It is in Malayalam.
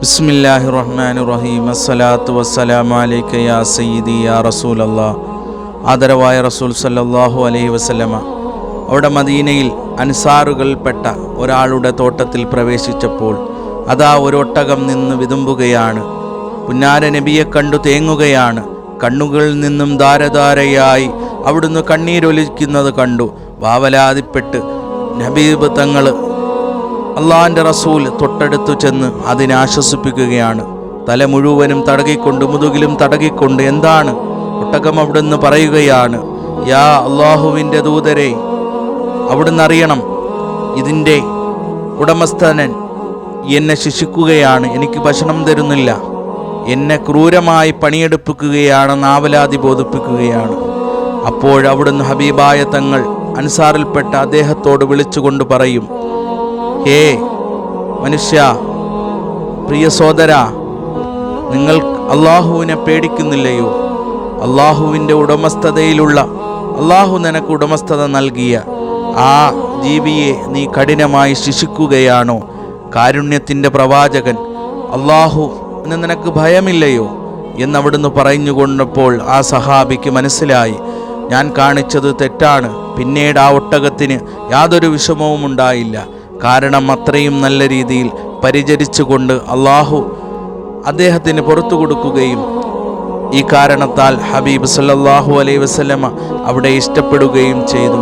ബിസ്മില്ലാഹി റഹ്മാൻ റഹീം അസ്സലാത്തു വസ്സലാമു അലൈക യാ സയ്യിദി യാ റസൂൽ അല്ലാഹ് ആദരവായ റസൂൽ സല്ലല്ലാഹു അലൈഹി വസല്ലമ. അവിടെ മദീനയിൽ അൻസാറുകൾപ്പെട്ട ഒരാളുടെ തോട്ടത്തിൽ പ്രവേശിച്ചപ്പോൾ അതാ ഒരു ഒട്ടകം നിന്ന് വിതുമ്പുകയാണ്. പുന്നാര നബിയെ കണ്ടു തേങ്ങുകയാണ്. കണ്ണുകളിൽ നിന്നും ധാരധാരയായി അവിടുന്ന് കണ്ണീരൊലിക്കുന്നത് കണ്ടു. വാവലാതിപ്പെട്ട് നബീബ് തങ്ങൾ അള്ളാഹിന്റെ റസൂൽ തൊട്ടടുത്തു ചെന്ന് അതിനെ ആശ്വസിപ്പിക്കുകയാണ്. തല മുഴുവനും തടകിക്കൊണ്ട് മുതുകിലും തടകിക്കൊണ്ട് എന്താണ്? ഒട്ടകം അവിടുന്ന് പറയുകയാണ് യാ അള്ളാഹുവിന്റെ ദൂതരെ അവിടുന്ന് അറിയണം ഇതിന്റെ ഉടമസ്ഥനൻ എന്നെ ശിക്ഷിക്കുകയാണ് എനിക്ക് ഭക്ഷണം തരുന്നില്ല. എന്നെ ക്രൂരമായി പണിയെടുപ്പിക്കുകയാണ് നാവലാതി ബോധിപ്പിക്കുകയാണ്. അപ്പോഴവിടുന്ന് ഹബീബായ തങ്ങൾ അൻസാറിൽപ്പെട്ട അദ്ദേഹത്തോട് വിളിച്ചുകൊണ്ട് പറയും ഹേ മനുഷ്യ പ്രിയ സോദര നിങ്ങൾ അള്ളാഹുവിനെ പേടിക്കുന്നില്ലയോ? അള്ളാഹുവിന്റെ ഉടമസ്ഥതയിലുള്ള അള്ളാഹു നിനക്ക് ഉടമസ്ഥത നൽകിയ ആ ജീവിയെ നീ കഠിനമായി ശിക്ഷിക്കുകയാണോ? കാരുണ്യത്തിന്റെ പ്രവാചകൻ അള്ളാഹു എന്ന് നിനക്ക് ഭയമില്ലയോ? എന്നവിടുന്ന് പറഞ്ഞുകൊണ്ടപ്പോൾ ആ സഹാബിക്ക് മനസ്സിലായി ഞാൻ കാണിച്ചത് തെറ്റാണ് പിന്നീട് ആ ഒട്ടകത്തിന് യാതൊരു വിഷമവും ഉണ്ടായില്ല കാരണം അത്രയും നല്ല രീതിയിൽ പരിചരിച്ചുകൊണ്ട് അള്ളാഹു അദ്ദേഹത്തിന് പുറത്തു കൊടുക്കുകയും ഈ കാരണത്താൽ ഹബീബ് സല്ലാഹു അലൈഹി വസ്ലമ അവിടെ ഇഷ്ടപ്പെടുകയും ചെയ്തു.